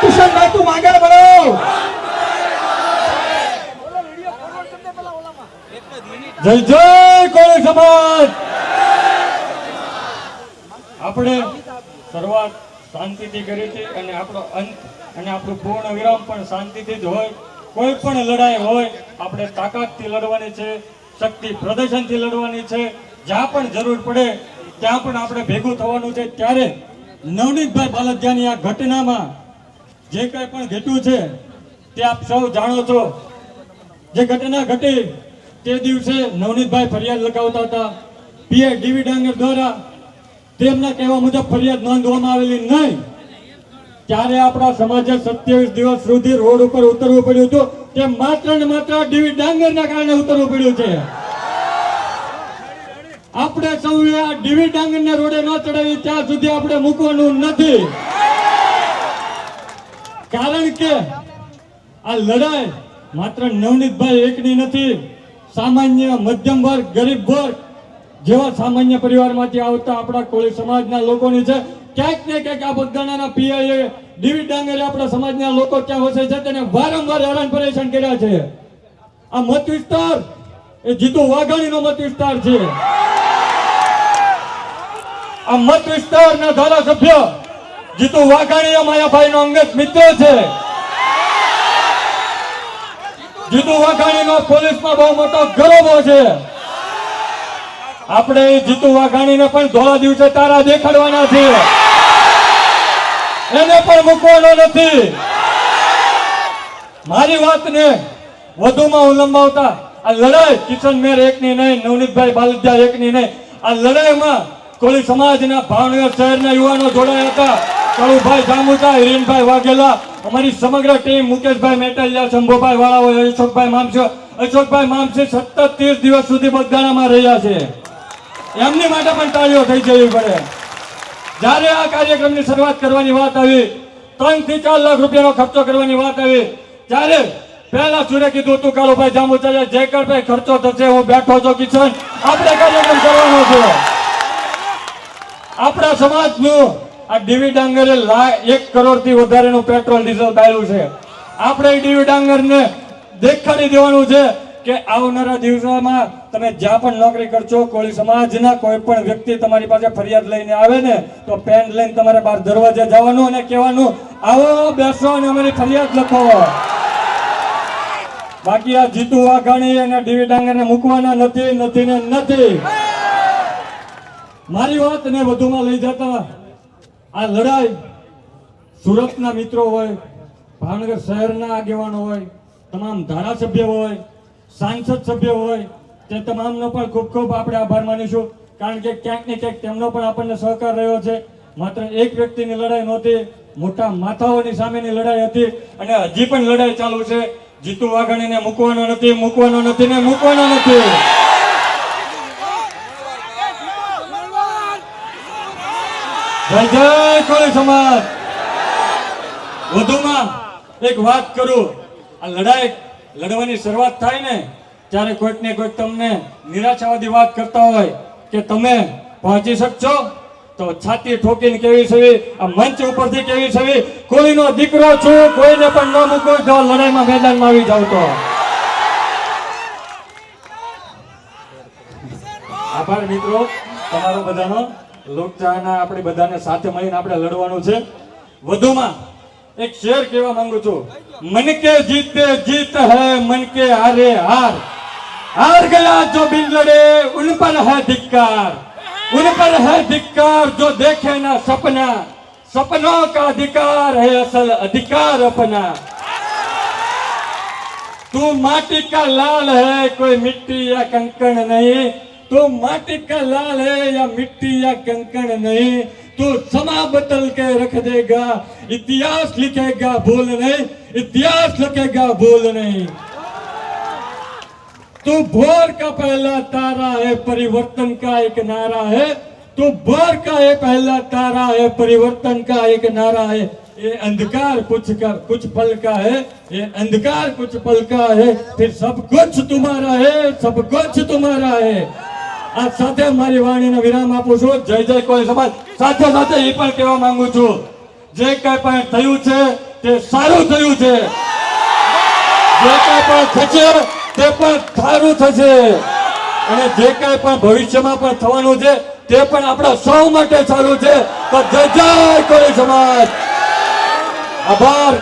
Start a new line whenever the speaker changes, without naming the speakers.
કિશનભાઈ તું આગળ બોલો.
જય જય કોળી સમાજ. આપણે શરૂઆત શાંતિથી કરી છે અને આપણો અંત અને આપણું પૂર્ણ વિરામ પણ શાંતિથી જ હોય. કોઈ પણ લડાઈ હોય, આપણે તાકાતથી લડવાની છે, શક્તિ પ્રદર્શનથી લડવાની છે. જ્યાં પણ જરૂર પડે, ત્યાં પણ આપણે ભેગું થવાનું છે. ત્યારે નવનીતભાઈ બાલદિયાની આ ઘટનામાં જે કઈ પણ ઘટ્યું છે, તે આપ સૌ જાણો છો. જે ઘટના ઘટી, તે દિવસે નવનીતભાઈ ફરિયાદ લગાવતા હતા. પીએ ડીવી ડાંગર દ્વારા તેમના કહેવા મુજબ ફરિયાદ નોંધવામાં આવેલી નહીં. ત્યારે આપણા સમાજે સત્યાવીસ દિવસ સુધી રોડ ઉપર ઉતરવું પડ્યું હતું. તે માત્ર ને માત્ર ડીવી ડાંગરના કારણે ઉતરવું પડ્યું છે. આપણે આ ડીવી ડાંગરને રોડે ન ચડાવી, ત્યાં સુધી આપણે મૂકવાનું નથી. કારણ કે આ લડાઈ માત્ર નવનીતભાઈ એકની નથી, સામાન્ય મધ્યમ વર્ગ, ગરીબ વર્ગ જેવા સામાન્ય પરિવારમાંથી આવતા આપણા કોળી સમાજના લોકોની છે. ક્યાંક ને ક્યાંક આ બગદાણાના પીઆઈએ ડીવી ડાંગરે આપણા સમાજના લોકો ત્યાં વસે છે તેને વારંવાર હેરાન પરેશાન કર્યા છે. આ મત વિસ્તાર એ જીતુ વાઘાણીનો મત વિસ્તાર છે. આ મત વિસ્તારના ધારાસભ્ય જીતુ વાઘાણી માયાભાઈનો અંગત મિત્ર છે. જીતુ વાઘાણીનો પોલીસમાં બહુ મોટો ગરબો છે. આપણે જીતુ વાઘાણી ને પણ ધોળા દિવસે તારા દેખાડવાના છે એને પણ મૂકવાનો નથી. મારી વાતને વધુમાં હું લંબાવતા આ લડાઈ, કિશન મેર એકની નહીં, નવનીતભાઈ બાલદિયા એકની નહીં. આ લડાઈમાં કોળી સમાજના ભાવનગર શહેરના યુવાનો જોડાયા હતા. કળુભાઈ જામુચા હિરેનભાઈ વાઘેલા, અમારી સમગ્ર ટીમ, મુકેશભાઈ મેટલિયા, શંભુભાઈ વાળા હોય અશોકભાઈ મામસે અશોકભાઈ મામસે સતત ત્રીસ દિવસ સુધી બગદાણામાં રહ્યા છે. એમની માટે પણ તાળીઓ થઈ જવી પડે. જ્યારે આ કાર્યક્રમની શરૂઆત કરવાની વાત આવી ત્રણથી ચાર લાખ રૂપિયાનો ખર્ચો કરવાની વાત આવી, ત્યારે પહેલા સુરે કીધું તું કાળુભાઈ જે કરભાઈ ખર્ચો થશે, હું બેઠો છો કિશન. આપણે કાર્યક્રમ કરવાનો છે. આપણા સમાજનું આ ડીવી ડાંગરે એક કરોડથી વધારેનું પેટ્રોલ, ડીઝલ બાળ્યું છે. આપણે ડીવી ડાંગરને દેખાડી દેવાનું છે કે આવનારા દિવસોમાં તમે જ્યાં પણ નોકરી કરશો, કોળી સમાજના કોઈ પણ વ્યક્તિ તમારી પાસે ફરિયાદ લઈને આવે ને, તો પેન લઈને તમારે બહાર દરવાજે જવાનું અને કહેવાનું, આવો, બેસો અને અમારી ફરિયાદ લખો. બાકી આ જીતુ વાઘાણી અને ડીવી ડાંગરને મૂકવાના નથી નથી ને નથી. મારી વાતને વધુમાં લઈ જતા આ લડાઈ સુરતના મિત્રો હોય, ભાવનગર શહેરના આગેવાનો હોય, તમામ ધારાસભ્ય હોય, સાંસદ સભ્ય હોય, તે તમામનો પણ ખૂબ ખૂબ આપણે આભાર માનીશું. કારણ કે ક્યાંક ને ક્યાંક તેમનો પણ આપણને સહકાર રહ્યો છે. માત્ર એક વ્યક્તિની લડાઈ નહોતી, મોટા માથાઓની સામેની લડાઈ હતી અને હજી પણ લડાઈ ચાલુ છે. જીતુ વાઘાણીને મૂકવાનો નથી મૂકવાનો નથી ને મૂકવાનો નથી. નિરાશાવાદી વાત કરતા હોય કે તમે પહોંચી શકશો? તો છાતી ઠોકીને કેવી છે આ મંચ ઉપરથી કેવી છે કોળીનો દીકરો છું, કોઈને પણ ન મૂકો, જો લડાઈમાં મેદાનમાં આવી જાવ તો. આભાર મિત્રો તમારો બધાનો. લોકચાહના આપણે બધાને સાથે મળીને આપણે લડવાનું છે વધુમાં એક શેર કહેવા માંગુ છું મન કે જીતે જીત હૈ મન કે હારે હાર हार गया जो बिन लड़े उन पर है धिक्कार उन पर है धिक्कार जो देखे ना सपना सपनों का अधिकार है असल अधिकार अपना तू माटी का लाल है कोई मिट्टी या कंकड़ नहीं तू माटी का लाल है या मिट्टी या कंकड़ नहीं तो समा बदल के रख देगा। इतिहास लिखेगा भूल नहीं, इतिहास लिखेगा भूल नहीं। तू भोर का पहला तारा है, परिवर्तन का एक नारा है। तू भोर का ये पहला तारा है, परिवर्तन का एक नारा है। ये अंधकार कुछ का, कुछ पल का है, ये अंधकार कुछ पल का है। फिर सब कुछ तुम्हारा है, सब कुछ तुम्हारा है। આ સાથે મારી વાણીને વિરામ આપું છું. જય જય કોઈ સમાજ. સાથે સાથે એ પણ કહેવા માંગુ છું, જે કઈ પણ થયું છે, તે સારું થયું છે. જે કાંઈ પણ થશે, તે પણ સારું થશે. અને જે કાંઈ પણ ભવિષ્યમાં પણ થવાનું છે, તે પણ આપણા સૌ માટે સારું છે. તો જય જય કોઈ સમાજ. આભાર.